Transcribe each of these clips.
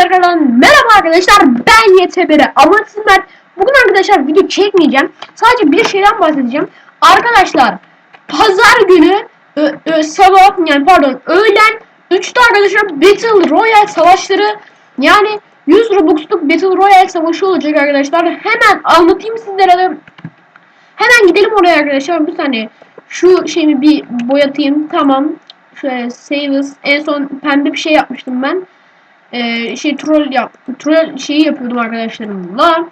arkadaşlar merhaba arkadaşlar. Ben YTBR ama ben bugün arkadaşlar video çekmeyeceğim. Sadece bir şeyden bahsedeceğim. Arkadaşlar pazar günü sabah yani pardon öğlen 3'te arkadaşlar Battle Royale savaşları yani 100 Robux'luk Battle Royale savaşı olacak arkadaşlar. Hemen anlatayım sizlere de. Hemen gidelim oraya arkadaşlar. Bir saniye. Şu şeyimi bir boyatayım. Tamam. Şöyle save as. en son pembe bir şey yapmıştım ben ee, şey troll yap troll şeyi yapıyordum arkadaşlarımla.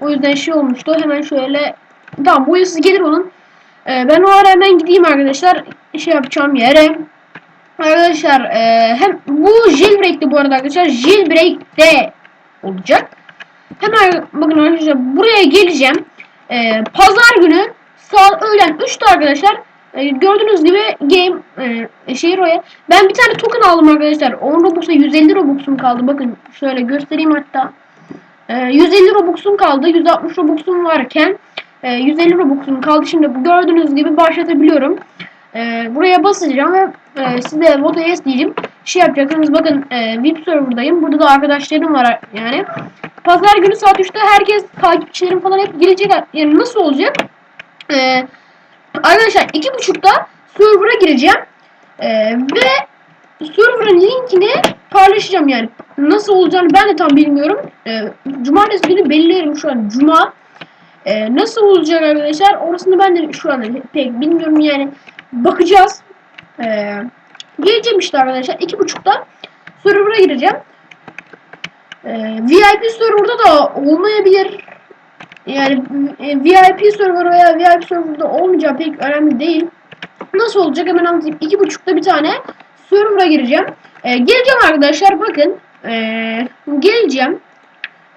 O yüzden şey olmuştu. Hemen şöyle tamam boyası gelir onun. Ee, ben o ara hemen gideyim arkadaşlar. Şey yapacağım yere. Arkadaşlar e, hem bu jailbreak'te bu arada arkadaşlar jailbreak'te olacak. Hemen bakın arkadaşlar buraya geleceğim. Ee, Pazar günü saat öğlen 3'te arkadaşlar e, gördüğünüz gibi game e, şey roya. Ben bir tane token aldım arkadaşlar. 10 Robux'a 150 Robux'um kaldı. Bakın şöyle göstereyim hatta. E, 150 Robux'um kaldı. 160 Robux'um varken e, 150 Robux'um kaldı. Şimdi bu gördüğünüz gibi başlatabiliyorum. E, buraya basacağım ve e, size vote yes diyeceğim. Şey yapacaksınız bakın e, VIP serverdayım. Burada da arkadaşlarım var yani. Pazar günü saat 3'te herkes takipçilerim falan hep girecek. Yani nasıl olacak? Eee Arkadaşlar iki buçukta server'a gireceğim. Ee, ve server'ın linkini paylaşacağım yani. Nasıl olacağını ben de tam bilmiyorum. Ee, cumartesi günü belirlerim şu an cuma. Ee, nasıl olacak arkadaşlar? Orasını ben de şu an pek bilmiyorum yani. Bakacağız. Ee, geleceğim işte arkadaşlar. iki buçukta server'a gireceğim. Ee, VIP server'da da olmayabilir. Yani e, VIP server veya VIP serverda olmayacağı pek önemli değil. Nasıl olacak hemen anlatayım. İki buçukta bir tane server'a gireceğim. E, geleceğim arkadaşlar bakın. E, geleceğim.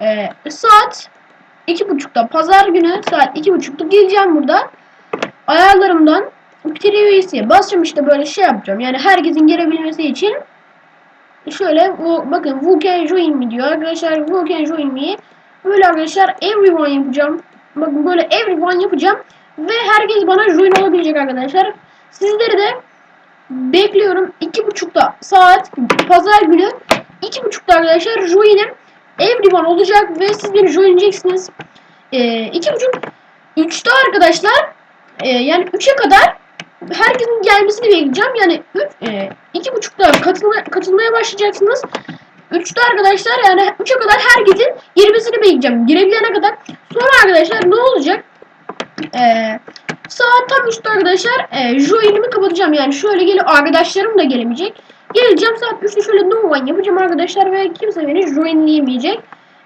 E, saat iki buçukta pazar günü saat iki buçukta geleceğim burada. Ayarlarımdan Previous'e basacağım işte böyle şey yapacağım. Yani herkesin girebilmesi için şöyle bu bakın who can join me diyor arkadaşlar who can join me Böyle arkadaşlar everyone yapacağım. Bakın böyle everyone yapacağım. Ve herkes bana join olabilecek arkadaşlar. Sizleri de bekliyorum. iki buçukta saat pazar günü iki buçukta arkadaşlar join'im everyone olacak ve siz beni joinleyeceksiniz. Ee, iki buçuk üçte arkadaşlar e, yani üçe kadar herkesin gelmesini bekleyeceğim. Yani üç, e, iki buçukta katılma, katılmaya başlayacaksınız. 3'te arkadaşlar yani 3'e kadar herkesin girmesini bekleyeceğim. Girebilene kadar. Sonra arkadaşlar ne olacak? Ee, saat tam 3'te arkadaşlar e, join'imi kapatacağım. Yani şöyle gelip arkadaşlarım da gelemeyecek. Geleceğim saat 3'te şöyle no one yapacağım arkadaşlar ve kimse beni joinleyemeyecek.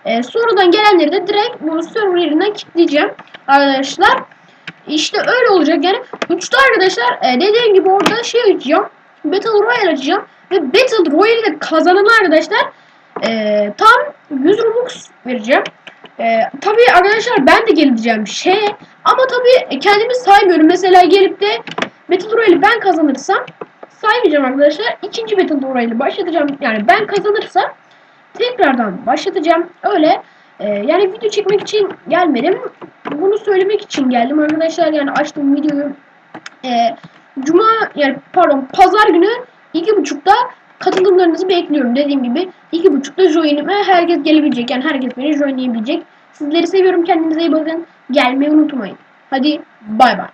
Ee, sonradan gelenleri de direkt bu server yerinden kilitleyeceğim arkadaşlar. İşte öyle olacak yani. 3'te arkadaşlar e, dediğim gibi orada şey açacağım. Battle Royale açacağım. Ve Battle Royale'de kazanan arkadaşlar e, tam 100 Robux vereceğim. E, tabii arkadaşlar ben de geleceğim şey ama tabii kendimi saymıyorum. Mesela gelip de Battle Royale'i ben kazanırsam saymayacağım arkadaşlar. İkinci Battle Royale'i başlatacağım. Yani ben kazanırsam tekrardan başlatacağım. Öyle e, yani video çekmek için gelmedim. Bunu söylemek için geldim arkadaşlar. Yani açtım videoyu. E, Cuma yani pardon pazar günü iki buçukta katılımlarınızı bekliyorum. Dediğim gibi iki buçukta join'ime herkes gelebilecek. Yani herkes beni joinleyebilecek. Sizleri seviyorum. Kendinize iyi bakın. Gelmeyi unutmayın. Hadi bay bay.